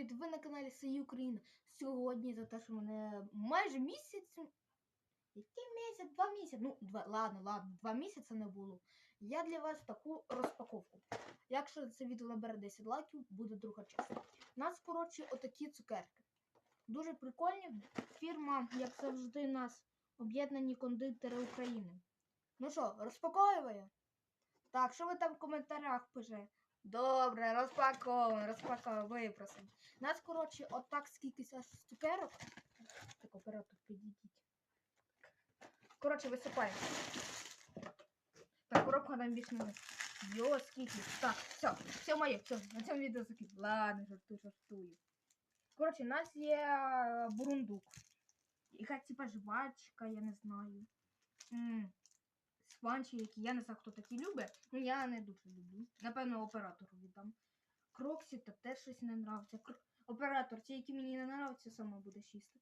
привіт! Ви на каналі Сої Україна. Сьогодні за те, що мене майже місяць. Який місяць? Два місяці. Ну, два, ладно, ладно, два місяці не було. Я для вас таку розпаковку. Якщо це відео набере 10 лайків, буде друга частина. Нас, коротше, отакі цукерки. Дуже прикольні. Фірма, як завжди, нас об'єднані кондитери України. Ну що, розпаковуємо? Так, що ви там в коментарях пише? Добре, розпаковуємо, розпаковуємо, випросимо. Нас, коротше, отак скільки аж цукерок. Так, оператор, підійдіть. Коротше, висипаємо. Так, коробка нам більш не. Йо, скільки. Так, все, все моє, все, на цьому відео закид. Ладно, жартую, жартую. Коротше, у нас є е, бурундук. Якась типа жвачка, я не знаю. М спанчі, які я не знаю, хто такі любить, ну я не дуже люблю. Напевно, оператору віддам. Кроксі та теж щось не нравиться. Кр... Оператор, ті, які мені не нравиться, саме буде чисто.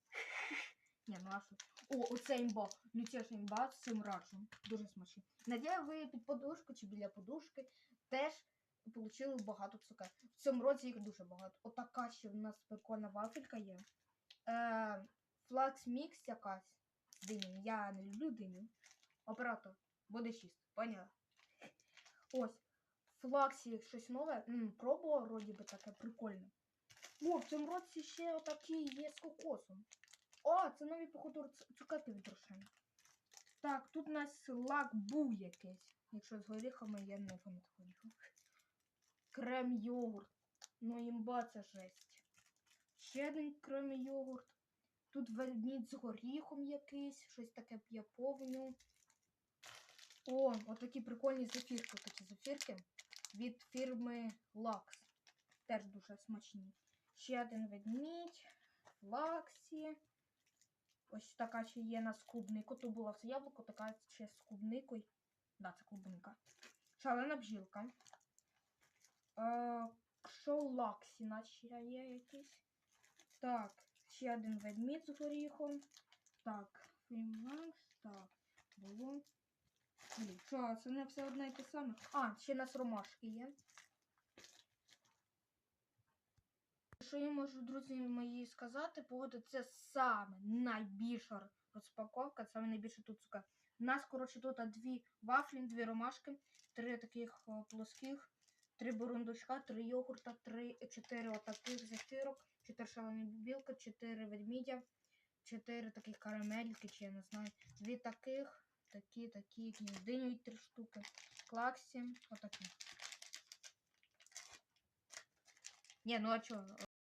Ні, ну а що? О, оце імба. Лютєш імба з цим раджем. Дуже смачний. Надія, ви під подушку чи біля подушки теж отримали багато цукер. В цьому році їх дуже багато. Отака ще в нас прикольна вафелька є. Е, флакс мікс якась. Диню. Я не люблю диню. Оператор. Буде чисто, поняла? Ось. Флаксі щось нове. М, пробував, вроді би таке прикольне. О, в цьому році ще отакі є з кокосом. О, це нові, походу, ц- цукерки від. Так, тут у нас лак бу якийсь. Якщо з горіхами, я не пам'ятаю. Крем йогурт. Ну, імба це жесть. Ще один крем йогурт. Тут вельміт з горіхом якийсь, щось таке я повню. О, отакі прикольні зефірки. Такі зефірки від фірми Lux. Теж дуже смачні. Ще один ведмідь, Лаксі. Ось така ще є на з клубнику. Тут була все яблуко, така ще з клубникою. Да, це клубника. Шалена бджілка. Е, Лаксі, наче є якийсь. Так, ще один ведмідь з горіхом. Так, Фрімлакс, так, було. Що, це не все одне і те саме. А, ще нас ромашки є. Що я можу, друзі мої, сказати, погоди, це саме найбільша розпаковка, саме найбільше тут цукер. У нас, коротше, тут дві вафлі, дві ромашки, три таких плоских, три бурундучка, три йогурта, три, чотири отаких зефірок, чотири шалені білки, чотири ведмідя, чотири таких карамельки, чи я не знаю, дві таких, такі, такі, якісь диню три штуки, клаксі, отакі. Ні, ну а чого?